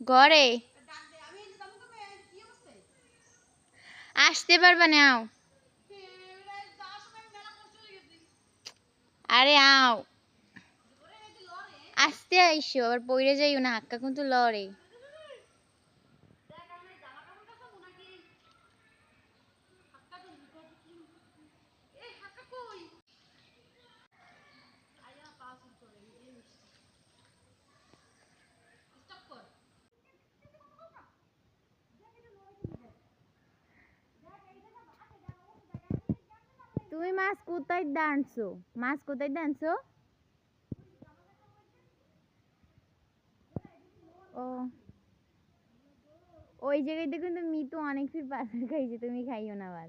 ঘরে। আসতে পারবে না, আও। আরে, আও। আসতে আইসো, আবার পইরে যাইও না, হাক্কা কিন্তু লড়ে। তুমি মাছ কোথায় দাঁড়ছো মাছ কোথায় দাঁড়ছো ও। ওই জায়গায় দেখুন তো মিতু অনেক ফির পাথর খাইছে, তুমি খাইও না আবার।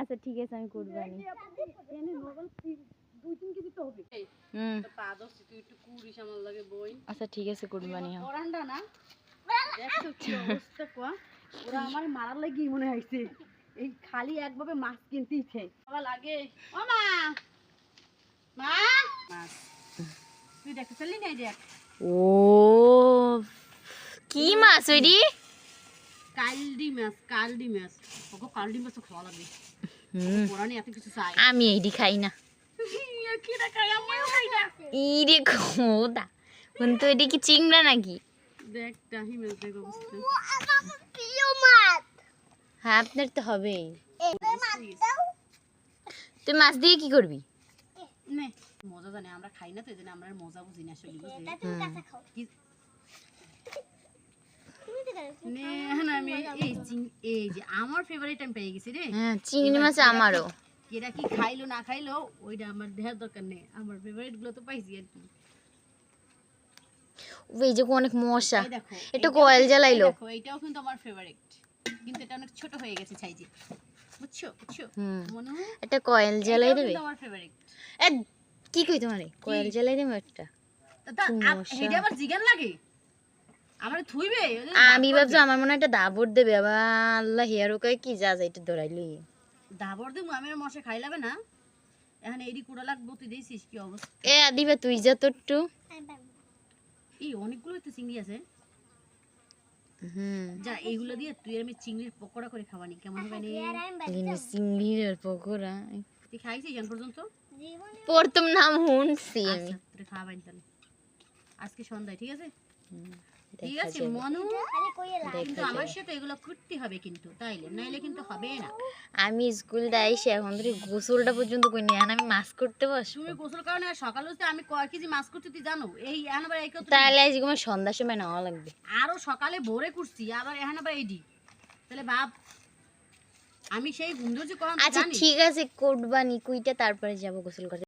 আচ্ছা ঠিক আছে আমি কুরবানি? আচ্ছা ঠিক আছে কুরবানি ওরা আমার মারার লাগি মনে হয়েছে এই খালি একভাবে মাছ কিনতেই খাই বাবা লাগে। ও মা! মা! মাছ। তুই দেখতে চললি না দেখ? ও কি মাছ ওইডি? কালডি মাছ কালডি মাছ। ওকে কালডি মাছ খাওয়া লাগবে। হুম। এত কিছু চাই। আমি এইডি খাই না। ইরে খোদা কিন্তু এটি কি চিংড়া নাকি? দেখ টাহি মাছ দেখ অবস্থা। হ্যাঁ আপনার তো হবেই। তুই মাছ দিয়ে কি করবি? নে মজা জানে আমরা খাই না তো এই জন্য আমরা মজা বুঝি না আসলে বুঝলি? আমি এই এই যে আমার ফেভারিট আমি পেয়ে গেছি রে। হ্যাঁ চিংড়ি মাছ আমারও। এরা কি খাইলো না খাইলো ওইটা আমার দেখার দরকার নেই। আমার ফেভারিটগুলো তো পাইছি আর কি। এই যে অনেক মশা। এই দেখো একটু এইটাও কয়েল জ্বালাইলো। এই কিন্তু আমার ফেভারিট কিন্তু এটা অনেক ছোট হয়ে গেছে সাইজে বুঝছ বুঝছ? মনে হয় একটা কয়েল জ্বালাই দেবে? আমার ফেভারিট এ কি কই তোমারে? কয়েল জ্বালাই দেবে একটা। এটা আবার জিগান লাগে আমার থুইবে ওই যে আমি ভাবছি আমার মনে একটা দাবর দেবে আবার আল্লাহ হেয়ার ওকে কি যা যা এটা ধরাইলি। দাবর দেবো আমি আর মশা খাইলাবে না? এখন কুড়া লাগবো তুই দিয়েছিস কি অবস্থা? এ আদিবা তুই যা তোর টু এই অনেকগুলো তো চিংড়ি আছে। হুম। যা এইগুলো দিয়ে তুই আমি চিংড়ির পকোড়া করে খাওয়ানি কেমন হবে নে? চিংড়ির পকোড়া। তুই খাইছিস এখন পর্যন্ত? প্রথম নাম শুনছি আমি। আচ্ছা তাহলে। আজকে সন্ধ্যায় ঠিক আছে? হুম, ঠিক আছে মনু? কিন্তু আমার সাথে এগুলো করতে হবে কিন্তু তাইলে? নাইলে কিন্তু হবে না। আমি স্কুল আইসি এখন ধরে গোসলটা পর্যন্ত করিনি এখন আমি মাছ করতে বসবো। তুমি গোসল কারণে সকালে হচ্ছে আমি কয় কেজি মাছ করছি তুই জানো? এই এখন এই কথা- তাহলে আজকে আমার সন্ধ্যার সময় নেওয়া লাগবে। আরও সকালে ভোরে করছি আবার এখন আবার এইডি তাহলে ভাব আমি সেই গুন্ডো যে আচ্ছা ঠিক আছে কোটবানি কুইটা তারপরে যাব গোসল করতে।